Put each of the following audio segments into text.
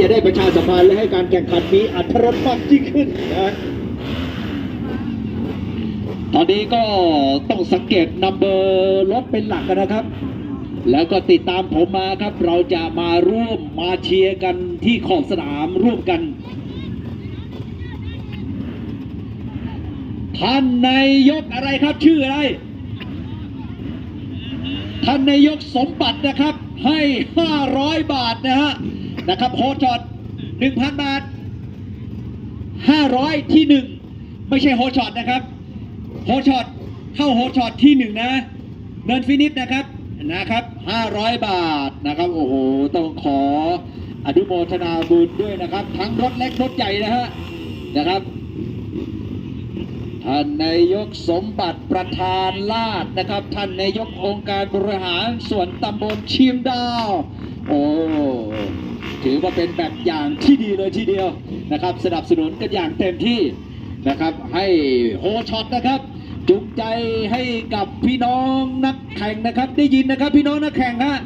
จะได้ประชาสัมพันธ์และให้การแข่งขันมีอัตรสมากยิ่งขึ้นนะตอนนี้ก็ต้องสังเกตนัมเบอร์รถเป็นหลักนะครับ แล้วก็ติดตามผมมาครับ เราจะมาร่วมมาเชียร์กันที่ขอบสนามร่วมกัน ท่านนายกอะไรครับชื่ออะไร ท่านนายกสมบัตินะครับ ให้ 500 บาทนะฮะ นะครับโฮจอด1,000 บาท 500 ที่ 1 ไม่ใช่โฮช็อตนะครับโฮช็อตเข้าโฮช็อตที่ 1 นะเนินฟินิชนะครับนะครับ 500 บาทนะครับโอ้โหต้องขออนุโมทนาบุญด้วยนะครับ ทั้งรถเล็กรถใหญ่นะฮะนะครับ นนายกสมบัติประธานลาดนะครับ ท่านนายกองค์การบริหารส่วนตำบลเชียงดาว โอ้ถือว่าเป็นแบบอย่างที่ดีเลยทีเดียวนะครับ สนับสนุนกันอย่างเต็มที่นะครับ ให้โฮช็อตนะครับ จุงใจให้กับพี่น้องนักแข่งนะครับ ได้ยินนะครับพี่น้องนักแข่งฮะ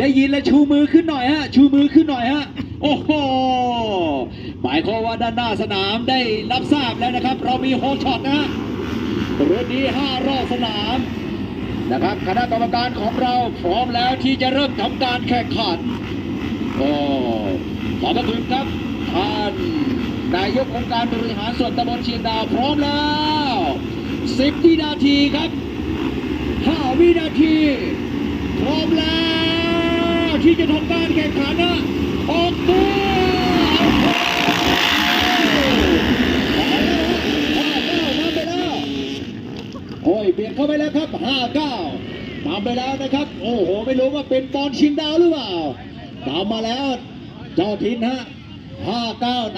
ได้ยินแล้วชูมือขึ้นหน่อยฮะชูมือขึ้นหน่อยฮะโอ้โหายความว่าด้านหน้าสนามได้รับทราบแล้วนะครับ เรามีโฮช็อตนะฮะเรือดีห้ารอบสนามนะครับคณะกรรมการของเราพร้อมแล้วที่จะเริ่มทำการแข่งขันโอ้ขอบพระคุณครับท่านนายกองค์การบริหารส่วนตำบลเชียงดาวพร้อมแล้ว10วินาทีครับ5วินาที พร้อมแล้วที่จะทำการแข่งขันนะออกตัว เบียดเข้าไปแล้วครับ 5-9 ตามไปแล้วนะครับ โอ้โห ไม่รู้ว่าเป็นบอลชิงดาวหรือเปล่า ตามมาแล้ว เจ้าทินฮะ 5-9